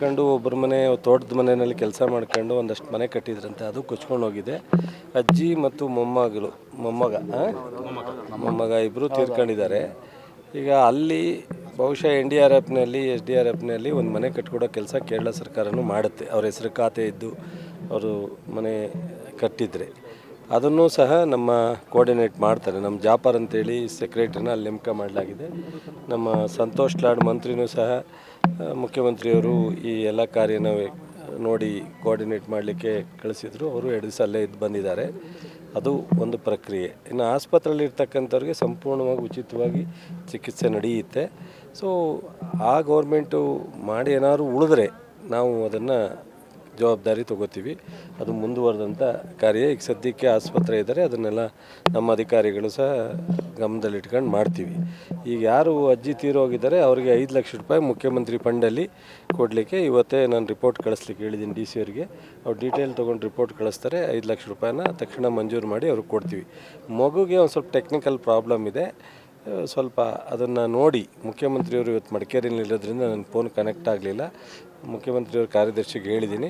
ಕಂಡು ಒಬ್ಬರ ಮನೆ, ತೋಟದ ಮನೆಯಲ್ಲಿ ಕೆಲಸ ಮಾಡ್ಕೊಂಡು ಒಂದಷ್ಟು ಮನೆ ಕಟ್ಟಿದ್ರಂತೆ, ಅದು ಕೊಚ್ಕೊಂಡು ಹೋಗಿದೆ. ಅಜ್ಜಿ ಮತ್ತು ಮೊಮ್ಮಗಳು, ಮೊಮ್ಮಗ? ಮೊಮ್ಮಗ ಇಬ್ಬರು ತೀರ್ಕೊಂಡಿದ್ದಾರೆ. ಈಗ ಅಲ್ಲಿ ಬಹುಶಃ ಎನ್ ಡಿ ಆರ್ ಎಫ್ನಲ್ಲಿ, ಎಸ್ ಡಿ ಆರ್ ಎಫ್ನಲ್ಲಿ ಒಂದು ಮನೆ ಕಟ್ಕೊಡೋ ಕೆಲಸ ಕೇರಳ ಸರ್ಕಾರನೂ ಮಾಡುತ್ತೆ. ಅವ್ರ ಹೆಸರು ಖಾತೆ ಇದ್ದು ಅವರು ಮನೆ ಕಟ್ಟಿದ್ರೆ. ಅದನ್ನು ಸಹ ನಮ್ಮ ಕೋಆರ್ಡಿನೇಟ್ ಮಾಡ್ತಾರೆ. ನಮ್ಮ ಜಾಪರ್ ಅಂತೇಳಿ ಸೆಕ್ರೆಟ್ರಿನ ಅಲ್ಲಿ ನೇಮಕ ಮಾಡಲಾಗಿದೆ. ನಮ್ಮ ಸಂತೋಷ್ ಲಾಡ್ ಮಂತ್ರಿನೂ ಸಹ ಮುಖ್ಯಮಂತ್ರಿಯವರು ಈ ಎಲ್ಲ ಕಾರ್ಯನ ನೋಡಿ ಕೋಆರ್ಡಿನೇಟ್ ಮಾಡಲಿಕ್ಕೆ ಕಳಿಸಿದ್ರು. ಅವರು ಎರಡು ದಿವಸ ಅಲ್ಲೇ ಇದ್ದು ಬಂದಿದ್ದಾರೆ. ಅದು ಒಂದು ಪ್ರಕ್ರಿಯೆ. ಇನ್ನು ಆಸ್ಪತ್ರೆಯಲ್ಲಿ ಇರ್ತಕ್ಕಂಥವ್ರಿಗೆ ಸಂಪೂರ್ಣವಾಗಿ ಉಚಿತವಾಗಿ ಚಿಕಿತ್ಸೆ ನಡೆಯುತ್ತೆ. ಸೊ ಆ ಗೌರ್ಮೆಂಟು ಮಾಡಿ ಏನಾದ್ರು ಉಳಿದ್ರೆ ನಾವು ಅದನ್ನು ಜವಾಬ್ದಾರಿ ತಗೋತೀವಿ. ಅದು ಮುಂದುವರೆದಂಥ ಕಾರ್ಯ. ಈಗ ಸದ್ಯಕ್ಕೆ ಆಸ್ಪತ್ರೆ ಇದ್ದಾರೆ ಅದನ್ನೆಲ್ಲ ನಮ್ಮ ಅಧಿಕಾರಿಗಳು ಸಹ ಗಮನದಲ್ಲಿಟ್ಕೊಂಡು ಮಾಡ್ತೀವಿ. ಈಗ ಯಾರು ಅಜ್ಜಿ ತೀರೋಗಿದ್ದಾರೆ ಅವರಿಗೆ ಐದು ಲಕ್ಷ ರೂಪಾಯಿ ಮುಖ್ಯಮಂತ್ರಿ ಫಂಡಲ್ಲಿ ಕೊಡಲಿಕ್ಕೆ ಇವತ್ತೇ ನಾನು ರಿಪೋರ್ಟ್ ಕಳಿಸ್ಲಿಕ್ಕೆ ಹೇಳಿದ್ದೀನಿ ಡಿ ಸಿ ಅವರಿಗೆ. ಅವ್ರು ಡೀಟೇಲ್ ತೊಗೊಂಡು ರಿಪೋರ್ಟ್ ಕಳಿಸ್ತಾರೆ, ಐದು ಲಕ್ಷ ರೂಪಾಯಿನ ತಕ್ಷಣ ಮಂಜೂರು ಮಾಡಿ ಅವ್ರಿಗೆ ಕೊಡ್ತೀವಿ. ಮಗುಗೆ ಒಂದು ಸ್ವಲ್ಪ ಟೆಕ್ನಿಕಲ್ ಪ್ರಾಬ್ಲಮ್ ಇದೆ. ಸ್ವಲ್ಪ ಅದನ್ನು ನೋಡಿ ಮುಖ್ಯಮಂತ್ರಿಯವರು ಇವತ್ತು ಮಡಿಕೇರಿಯಲ್ಲಿ ಇರೋದ್ರಿಂದ ನನ್ನ ಫೋನ್ ಕನೆಕ್ಟ್ ಆಗಲಿಲ್ಲ. ಮುಖ್ಯಮಂತ್ರಿಯವ್ರ ಕಾರ್ಯದರ್ಶಿಗೆ ಹೇಳಿದ್ದೀನಿ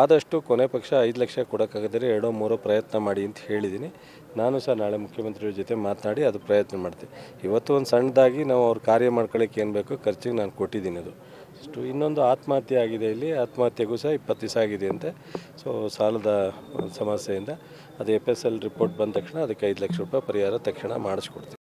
ಆದಷ್ಟು ಕೊನೆ ಪಕ್ಷ ಐದು ಲಕ್ಷ ಕೊಡೋಕ್ಕಾಗದರೆ ಎರಡೋ ಮೂರೋ ಪ್ರಯತ್ನ ಮಾಡಿ ಅಂತ ಹೇಳಿದ್ದೀನಿ ನಾನು ಸಹ ನಾಳೆ ಮುಖ್ಯಮಂತ್ರಿಯವ್ರ ಜೊತೆ ಮಾತನಾಡಿ ಅದು ಪ್ರಯತ್ನ ಮಾಡ್ತೀನಿ. ಇವತ್ತು ಒಂದು ಸಣ್ಣದಾಗಿ ನಾವು ಅವ್ರ ಕಾರ್ಯ ಮಾಡ್ಕೊಳ್ಳೋಕೆ ಏನು ಬೇಕು ಖರ್ಚಿಗೆ ನಾನು ಕೊಟ್ಟಿದ್ದೀನಿ ಅದು. ಅಷ್ಟು ಇನ್ನೊಂದು ಆತ್ಮಹತ್ಯೆ ಆಗಿದೆ ಇಲ್ಲಿ. ಆತ್ಮಹತ್ಯೆಗೂ ಸಹ ಇಪ್ಪತ್ತು ದಿವಸ ಆಗಿದೆ ಅಂತೆ. ಸೊ ಸಾಲದ ಸಮಸ್ಯೆಯಿಂದ ಅದು ಎಫ್ ಎಸ್ ಎಲ್ ರಿಪೋರ್ಟ್ ಬಂದ ತಕ್ಷಣ ಅದಕ್ಕೆ ಐದು ಲಕ್ಷ ರೂಪಾಯಿ ಪರಿಹಾರ ತಕ್ಷಣ ಮಾಡಿಸ್ಕೊಡ್ತೀವಿ